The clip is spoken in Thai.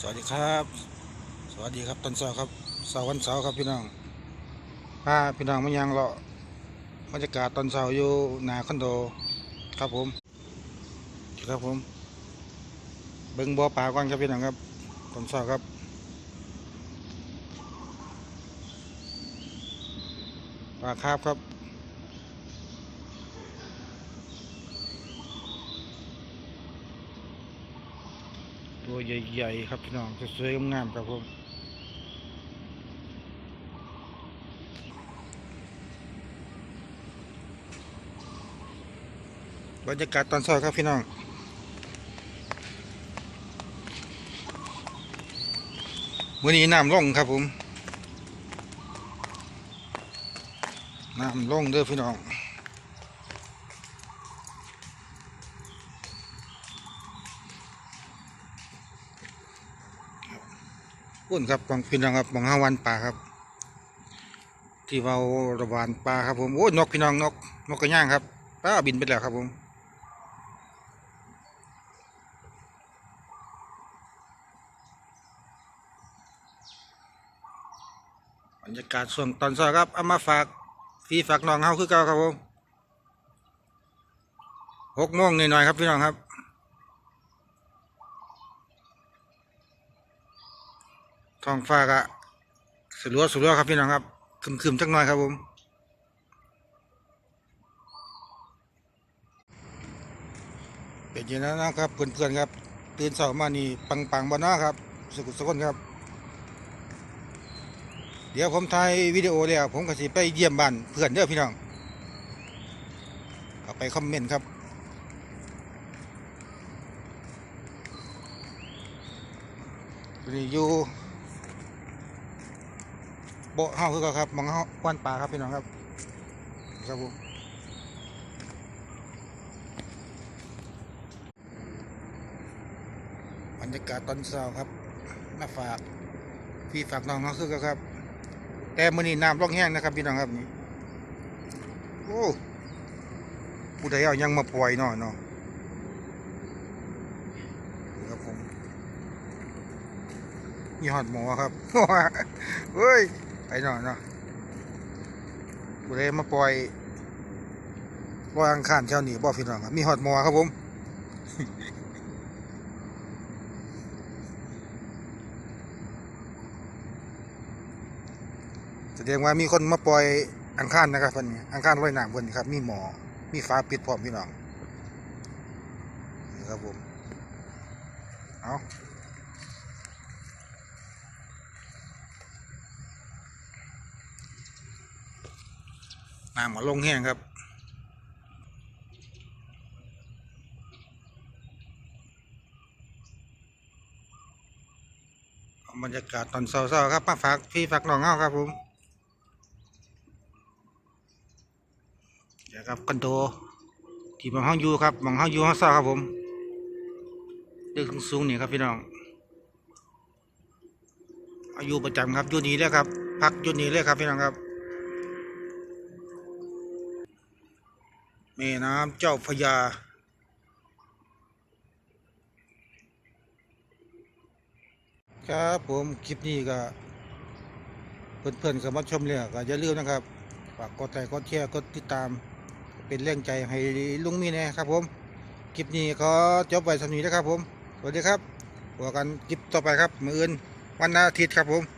สวัสดีครับ สวัสดีครับตอนเช้าครับเสาร์วันเสาร์ครับพี่น้องพาพี่น้องมายังเลาะบรรยากาศตอนเช้าอยู่หนาคอนโดครับผมครับผม เบิ้งบ่อปลาก่อนครับพี่น้องครับตอนเช้าครับปลาคาบครับ ตัวใหญ่ๆครับพี่น้องสวยๆงามๆครับผมบรรยากาศตอนเช้าครับพี่น้องวันนี้น้ำลงครับผมน้ำลงเด้อพี่น้อง พุ่นครับบางพี่น้องครับบางห้าวันป่าครับ ที่เราระบานปลาครับผมโอ้ยนกพี่น้องนกนกกระย่างครับป้าบินไปแล้วครับผมบรรยากาศส่วงตอนเช้าครับเอามาฝากพี่ฝากน้องเฮาคือเก่าครับผมหกโมงหน่อยๆครับพี่น้องครับ ท้องฟ้าก็สลัวสลัวครับพี่น้องครับคึมคึมๆจักหน่อยครับผมเป็นอย่างนั้นนะครับเพื่อนๆครับ ตื่นเช้ามานี่ปังปังๆบ่เนาครับสุขสุขคนครับ เดี๋ยวผมถ่ายวิดีโอแล้วผมก็สิไปเยี่ยมบ้านเพื่อนเด้อพี่น้องก็ไปคอมเมนต์ครับรีอยู่ โบะเฮาคือก่าครับมองเฮาควันป่าครับพี่น้องครับครับผมบรรยากาศตอนเช้าครับมาฝากพี่ฝากน้องเฮาคือก่าครับ แต่มื้อนี้น้ำลงแห้งนะครับพี่น้องครับนี่โอ้ผู้ใดเอายังมาปล่อยเนาะเนาะนี่ครับผมมีหอดหมอครับเฮ้ย ไปหน่อยเนาะบุเรมาปล่อยลอยอังคารเช้านี้บ่พี่น้องครับมีฮอดมอครับผมแสดงว่ามีคนมาปล่อยอังคารนะครับเพิ่นนี่อังคารลอยน้ำเพิ่นนี่ครับ มีหมอ มีฟ้าปิดพร้อมพี่น้องนี่ครับผม เอา น้ำมาลงแห้งครับบรรยากาศตอนเช้าๆครับมาฝากพี่ฝากน้องเงาครับผมเดี๋ยวครับคอนโดที่มองห้องอยู่ครับมองห้องอยู่ห้องเศร้าครับผมเรื่องสูงนี่ครับพี่น้องอายุประจำครับอยู่นี่เลยครับ พักอยู่นี่เลยครับพี่น้องครับ แม่น้ำเจ้าพยา ครับผมคลิปนี้ก็เพื่อนๆสามารถชมเลยก็อย่าลืมนะครับฝากกดไลค์กดแชร์กดติดตาม เป็นแรงใจให้ลุงมีนะครับผมคลิปนี้ขอจบไว้สำนี้นะครับผม สวัสดีครับพบกันคลิปต่อไปครับ มืออื่นวันอาทิตย์ครับผม